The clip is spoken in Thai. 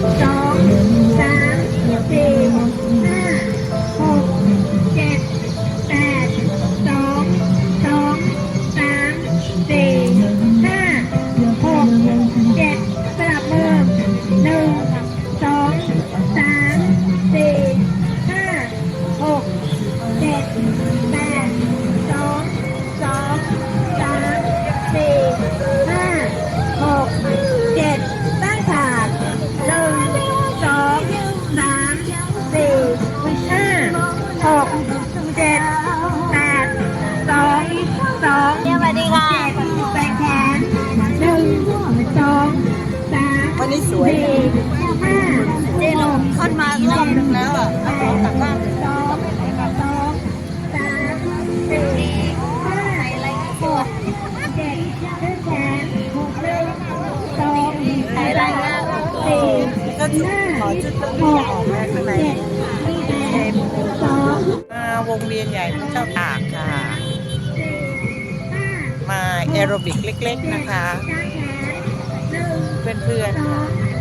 张。 เจลงค่อนมารองแล้วอะเอาของกลับบ้านก็จุดขอจุดตรงนี้ออกมาข้างในมาวงเวียนใหญ่พระเจ้าตากค่ะ มาแอโรบิกเล็ก ๆ นะคะ เพื่อนๆ